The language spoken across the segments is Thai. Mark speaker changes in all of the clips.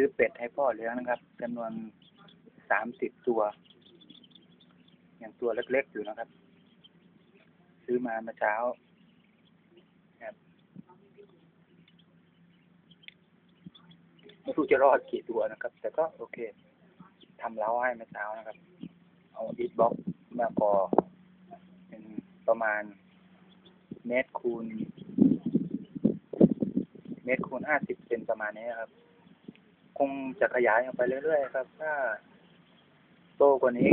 Speaker 1: ซื้อเป็ดให้พ่อเลี้ยงนะครับจำนวนสามสิบตัว อย่างตัวเล็กๆอยู่นะครับ ซื้อมาเมื่อเช้าครับไม่รู้จะรอดกี่ตัวนะครับ แต่ก็โอเคทำเล้าให้เมื่อเช้านะครับ เอาอีทบ็อกมาก่อเป็นประมาณเมตรคูณเมตรคูณห้าสิบเซนประมาณนี้ครับ คงจะขยายออกไปเรื่อยๆครับ ถ้าโตกว่านี้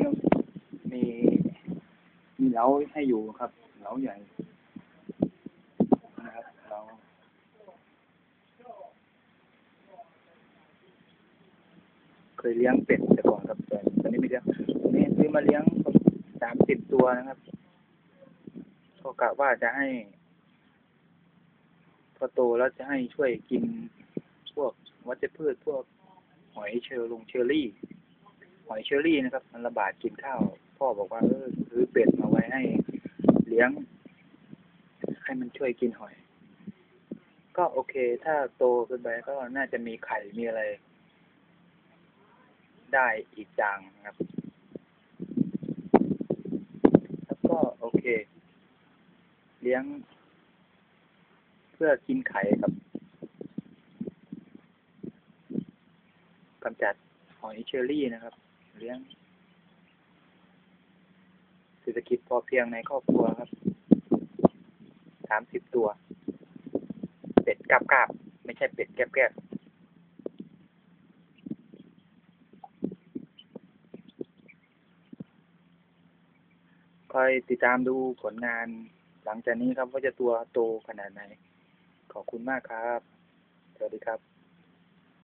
Speaker 1: มีมีเล้าให้อยู่ครับเล้าใหญ่นะครับเล้าเคยเลี้ยงเป็ดแต่ก่อนครับแต่ตอนนี้ไม่เลี้ยงตอนนี้ซื้อมาเลี้ยงสามสิบตัวนะครับก็กะว่าจะให้พอโตแล้วจะให้ช่วยกิน วกหอยเชอร์ลงเชอรี่ หอยเชอรี่นะครับ มันระบาดกินข้าว พ่อบอกว่าเออซื้อเป็ดมาไว้ให้เลี้ยง ให้มันช่วยกินหอย ก็โอเค ถ้าโตขึ้นไปก็น่าจะมีไข่มีอะไร ได้อีกอย่างนะครับแล้วก็โอเค เลี้ยง เพื่อกินไข่กับ กำจัดหอยเชอรี่นะครับ เลี้ยงเศรษฐกิจพอเพียงในครอบครัวครับสามสิบตัว เป็ดกาบกาบไม่ใช่เป็ดแกบแกบคอยติดตามดูผลงานหลังจากนี้ครับว่าจะตัวโตขนาดไหน ขอบคุณมากครับ สวัสดีครับ